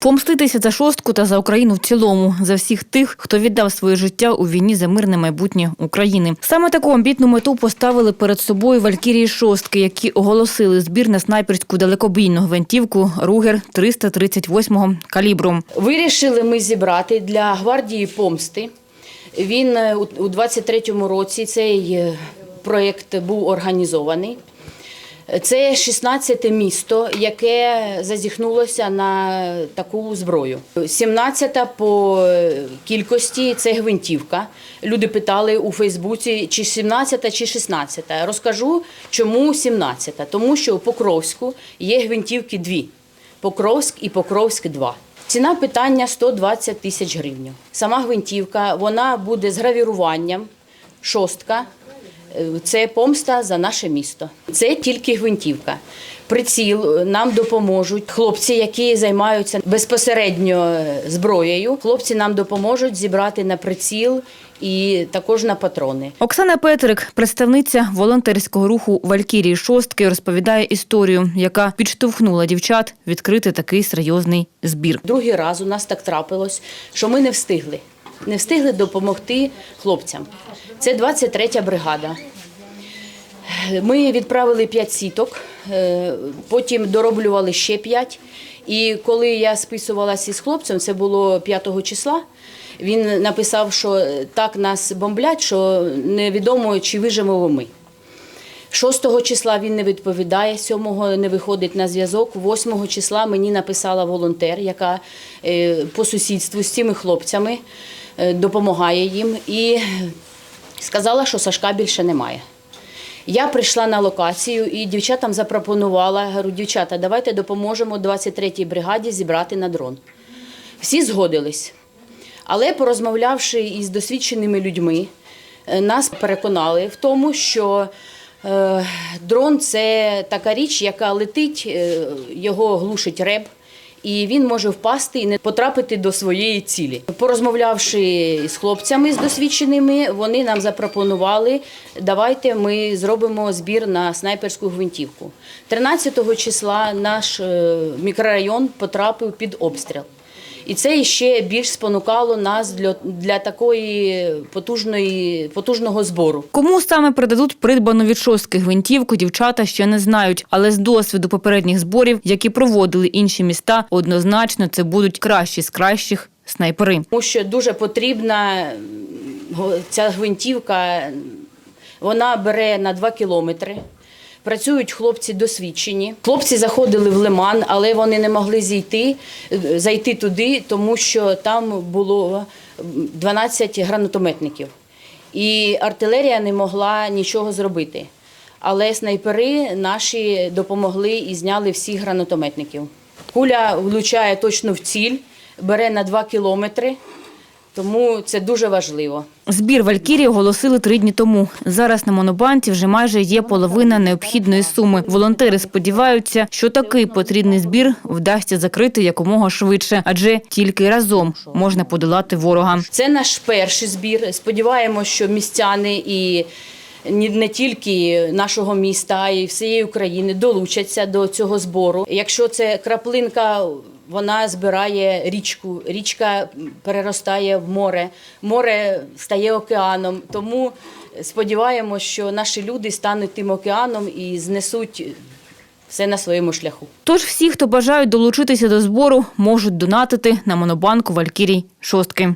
Помститися за шостку та за Україну в цілому, за всіх тих, хто віддав своє життя у війні за мирне майбутнє України. Саме таку амбітну мету поставили перед собою Валькірії шостки, які оголосили збір на снайперську далекобійну гвинтівку Ругер 338 калібру. Вирішили ми зібрати для гвардії помсти. Він е, у- у 23-му році цей е, проєкт був організований. Це 16 місто, яке зазіхнулося на таку зброю. 17 по кількості це гвинтівка. Люди питали у Фейсбуці, чи 17 чи 16. Розкажу, чому 17. Тому що у Покровську є гвинтівки дві. Покровськ і Покровськ 2. Ціна питання 120 тисяч гривень. Сама гвинтівка вона буде з гравіруванням, шостка. Це помста за наше місто. Це тільки гвинтівка. Приціл е, нам допоможуть хлопці, які займаються безпосередньо е, зброєю. Хлопці нам допоможуть зібрати на приціл і також на патрони. Оксана Петрик, представниця волонтерського руху Валькірії шостки, розповідає історію, яка підштовхнула дівчат відкрити такий серйозний збір. Другий раз у нас так трапилось, що ми не встигли. Не встигли допомогти хлопцям. Це 23-я бригада. Ми відправили 5 сіток, е, потім дороблювали ще 5. І коли я списувалася із хлопцем, це було 5 числа. Він написав, що так нас бомблять, що невідомо, чи виживемо ми. 6 числа він не відповідає, 7-го не виходить на зв'язок. 8 числа мені написала волонтер, яка е, по сусідству з цими хлопцями допомагає їм. І сказала, що Сашка більше немає. Я прийшла на локацію і дівчатам запропонувала, говорю, дівчата, давайте допоможемо 23-й бригаді зібрати на дрон. Всі згодились. Але порозмовлявши із досвідченими людьми, е, нас переконали в тому, що е, дрон це така річ, яка летить, е, його глушить реб. І він може впасти і не потрапити до своєї цілі. Порозмовлявши з хлопцями з досвідченими, вони нам запропонували, давайте ми зробимо збір на снайперську гвинтівку. 13 числа наш е, мікрорайон потрапив під обстріл. І це ще більш спонукало нас для, для такої потужної, потужного збору. Кому саме передадуть придбану від шостки гвинтівку, дівчата ще не знають. Але з досвіду попередніх зборів, які проводили інші міста, однозначно це будуть кращі з кращих снайпери. Тому що дуже потрібна ця гвинтівка, вона бере на 2 кілометри. Працюють хлопці досвідчені. Хлопці заходили в лиман, але вони не могли зійти, е, зайти туди, тому що там було м, 12 гранатометників. І артилерія не могла нічого зробити. Але снайпери наші допомогли і зняли всіх гранатометників. Куля влучає точно в ціль, бере на 2 кілометри, тому це дуже важливо. Збір Валькірії оголосили три дні тому. Зараз на монобанці вже майже є половина необхідної суми. Волонтери сподіваються, що такий потрібний збір вдасться закрити якомога швидше, адже тільки разом можна подолати ворога. Це наш перший збір. Сподіваємося, що містяни і не тільки нашого міста, а й всієї України долучаться до цього збору. Якщо це краплинка, вона збирає річку, річка переростає в море, море стає океаном. Тому сподіваємося, що наші люди стануть тим океаном і знесуть все на своєму шляху. Тож всі, хто бажають долучитися до збору, можуть донатити на монобанку Валькірій шостки.